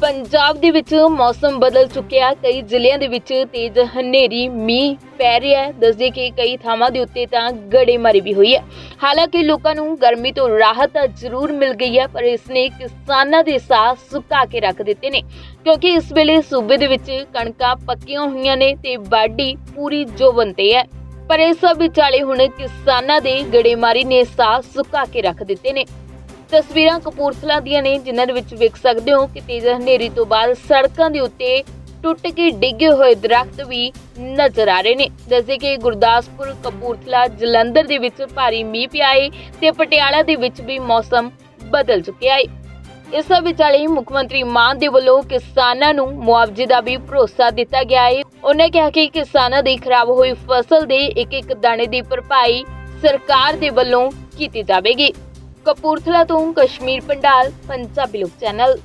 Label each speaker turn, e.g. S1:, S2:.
S1: ਪੰਜਾਬ ਦੇ ਵਿੱਚ ਮੌਸਮ ਬਦਲ ਚੁੱਕਿਆ। ਕਈ ਜ਼ਿਲ੍ਹਿਆਂ ਦੇ ਵਿੱਚ ਤੇਜ਼ ਹਨੇਰੀ, ਮੀਂਹ ਪੈ ਰਿਹਾ ਹੈ। ਦੱਸਦੇ ਕਿ ਕਈ ਥਾਵਾਂ ਦੇ ਉੱਤੇ ਤਾਂ ਗੜੇਮਾਰੀ ਵੀ ਹੋਈ ਹੈ। ਹਾਲਾਂਕਿ ਲੋਕਾਂ ਨੂੰ ਗਰਮੀ ਤੋਂ ਰਾਹਤ ਜ਼ਰੂਰ ਮਿਲ ਗਈ ਹੈ, ਪਰ ਇਸ ਨੇ ਕਿਸਾਨਾਂ ਦੇ ਸਾਹ ਸੁਕਾ ਕੇ ਰੱਖ ਦਿੱਤੇ ਨੇ। ਕਿਉਂਕਿ ਇਸ ਵੇਲੇ ਸੂਬੇ ਦੇ ਵਿੱਚ ਕਣਕਾਂ ਪੱਕੀਆਂ ਹੋਈਆਂ ਨੇ ਤੇ ਵਾਢੀ ਪੂਰੀ ਜੋਵਨ ਤੇ ਹੈ। ਪਰ ਇਸ ਸਭ ਵਿਚਾਲੇ ਹੁਣ ਕਿਸਾਨਾਂ ਦੇ ਗੜੇਮਾਰੀ ਨੇ ਸਾਹ ਸੁਕਾ ਕੇ ਰੱਖ ਦਿੱਤੇ ਨੇ। ਤਸਵੀਰਾਂ ਕਪੂਰਥਲਾ ਦੀਆਂ ਨੇ, ਜਿਨ੍ਹਾਂ ਦੇ ਵਿੱਚ ਵੇਖ ਸਕਦੇ ਹੋ ਕਿ ਤੇਜ਼ ਹਨੇਰੀ ਤੋਂ ਬਾਅਦ ਸੜਕਾਂ ਦੇ ਉੱਤੇ ਟੁੱਟ ਕੇ ਡਿੱਗੇ ਹੋਏ ਦਰਖਤ ਵੀ ਨਜ਼ਰ ਆ ਰਹੇ ਨੇ। ਦੱਸਦੇ ਕਿ ਗੁਰਦਾਸਪੁਰ, ਕਪੂਰਥਲਾ, ਜਲੰਧਰ ਦੇ ਵਿੱਚ ਭਾਰੀ ਮੀਂਹ ਪਿਆ ਏ ਤੇ ਪਟਿਆਲਾ ਦੇ ਵਿੱਚ ਵੀ ਮੌਸਮ ਬਦਲ ਚੁੱਕਿਆ ਹੈ ਇਸ ਵਿਚਾਲੇ ਮੁੱਖ ਮੰਤਰੀ ਮਾਨ ਦੇ ਵੱਲੋਂ ਕਿਸਾਨਾਂ ਨੂੰ ਮੁਆਵਜ਼ੇ ਦਾ ਵੀ ਭਰੋਸਾ ਦਿੱਤਾ ਗਿਆ ਹੈ ਉਹਨੇ ਕਿਹਾ ਕਿ ਕਿਸਾਨਾਂ ਦੀ ਖਰਾਬ ਹੋਈ ਫਸਲ ਦੇ ਇੱਕ ਇੱਕ ਦਾਣੇ ਦੀ ਭਰਪਾਈ ਸਰਕਾਰ ਦੇ ਵੱਲੋਂ ਕੀਤੀ ਜਾਵੇਗੀ। ਕਪੂਰਥਲਾ ਤੋਂ ਕਸ਼ਮੀਰ ਪੰਡਾਲ ਪੰਜਾਬੀ ਲੋਕ ਚੈਨਲ।